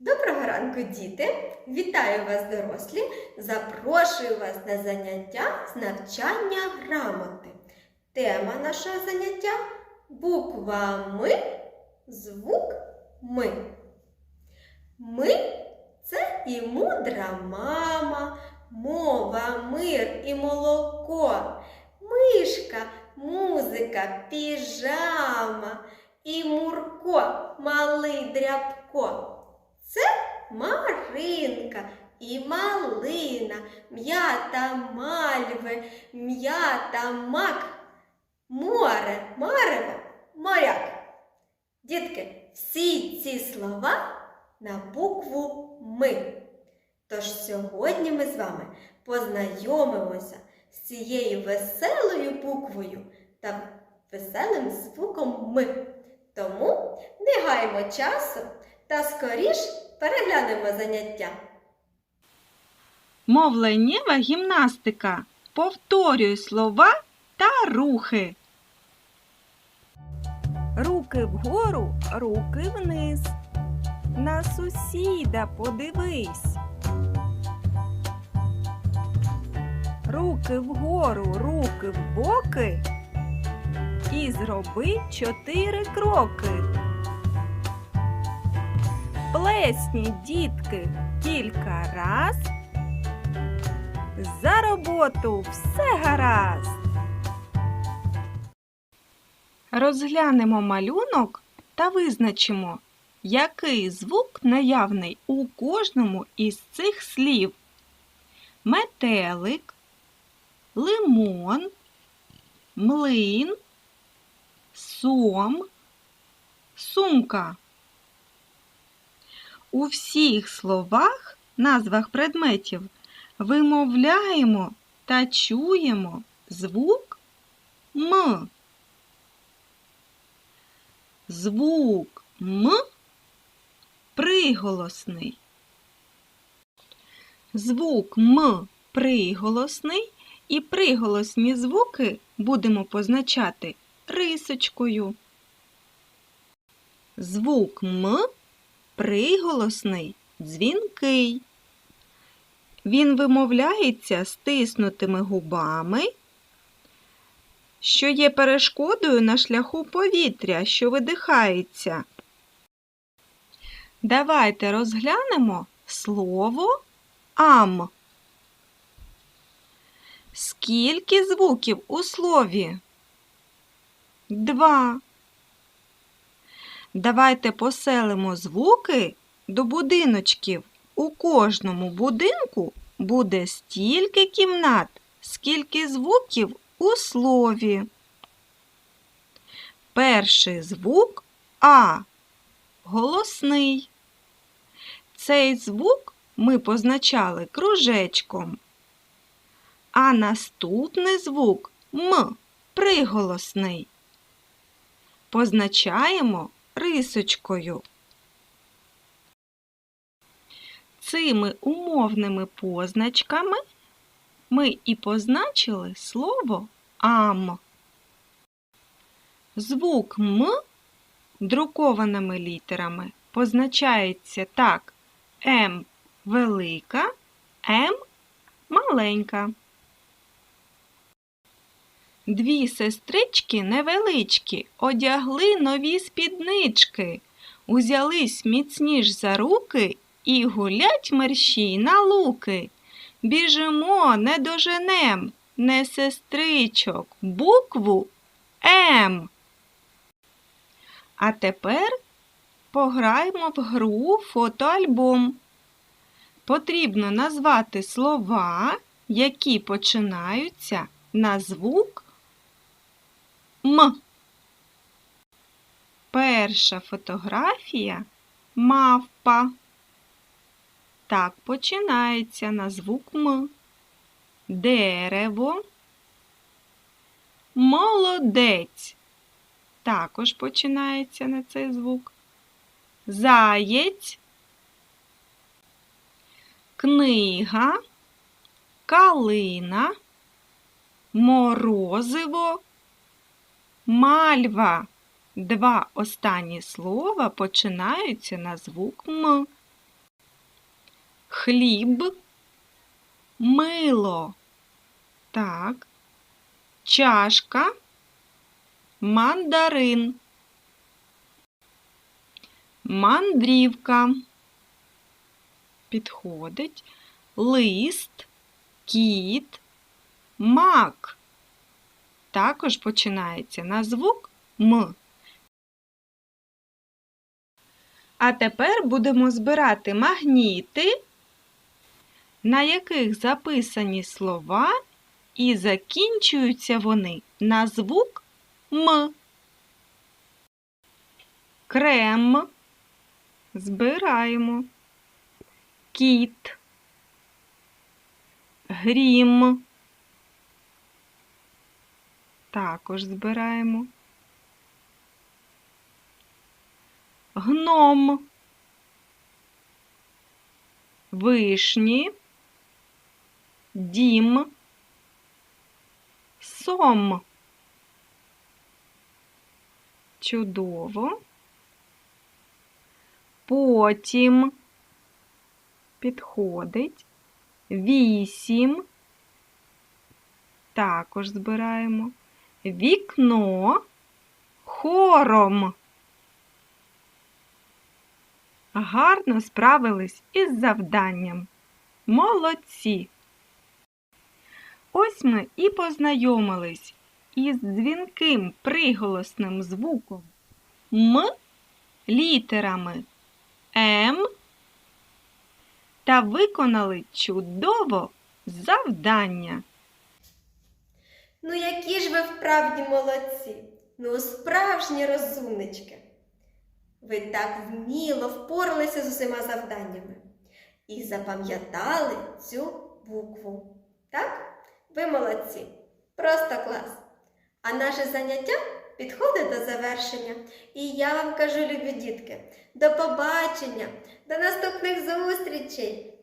Доброго ранку, діти! Вітаю вас, дорослі! Запрошую вас на заняття з навчання грамоти. Тема нашого заняття буква Ми, звук Ми. Ми це і мудра мама, мова, мир і молоко, мишка, музика, піжама і Мурко, малий дрябко. Це Маринка і малина, м'ята мальви, м'ята мак, море, марево, моряк. Дітки, всі ці слова на букву Ми. Тож сьогодні ми з вами познайомимося з цією веселою буквою та веселим звуком Ми. Тому не гаймо часу та скоріш переглянемо заняття. Мовленнєва гімнастика. Повторюй слова та рухи. Руки вгору, руки вниз. На сусіда подивись. Руки вгору, руки в боки. І зроби чотири кроки. Плесні, дітки, кілька раз. За роботу все гаразд. Розглянемо малюнок та визначимо, який звук наявний у кожному із цих слів. Метелик, лимон, млин, сом, сумка. У всіх словах, назвах предметів, вимовляємо та чуємо звук М. Звук М приголосний. Звук М приголосний і приголосні звуки будемо позначати рисочкою. Звук М приголосний дзвінкий. Він вимовляється стиснутими губами, що є перешкодою на шляху повітря, що видихається. Давайте розглянемо слово ам. Скільки звуків у слові? Два. Давайте поселимо звуки до будиночків. У кожному будинку буде стільки кімнат, скільки звуків у слові. Перший звук А. Голосний. Цей звук ми позначали кружечком. А наступний звук М приголосний. Позначаємо рисочкою. Цими умовними позначками ми і позначили слово ам. Звук М друкованими літерами позначається так М велика, М маленька. Дві сестрички невеличкі одягли нові спіднички, узялись міцніш за руки і гулять мерщій на луки. Біжимо, не доженем, не сестричок, букву М. А тепер пограємо в гру фотоальбом. Потрібно назвати слова, які починаються на звук М. Перша фотографія мавпа. Так починається на звук М. Дерево. Молодець. Також починається на цей звук. Заєць. Книга. Калина. Морозиво. Мальва. Два останні слова починаються на звук М. хліб, мило. Так. Чашка, мандарин. Мандрівка. Підходить. Лист, кіт, мак. Також починається на звук М. А тепер будемо збирати магніти, на яких записані слова, і закінчуються вони на звук М. Крем. Збираємо. Кіт. Грім. Також збираємо. Гном. Вишні. Дім. Сом. Чудово. Потім підходить. Вісім. Також збираємо. Вікно хором. Гарно справились із завданням. Молодці! Ось ми і познайомились із дзвінким приголосним звуком М літерами М та виконали чудово завдання. Ну, які ж ви вправді молодці, ну справжні розумнички. Ви так вміло впоралися з усіма завданнями і запам'ятали цю букву. Так? Ви молодці. Просто клас. А наше заняття підходить до завершення. І я вам кажу, любі дітки, до побачення, до наступних зустрічей!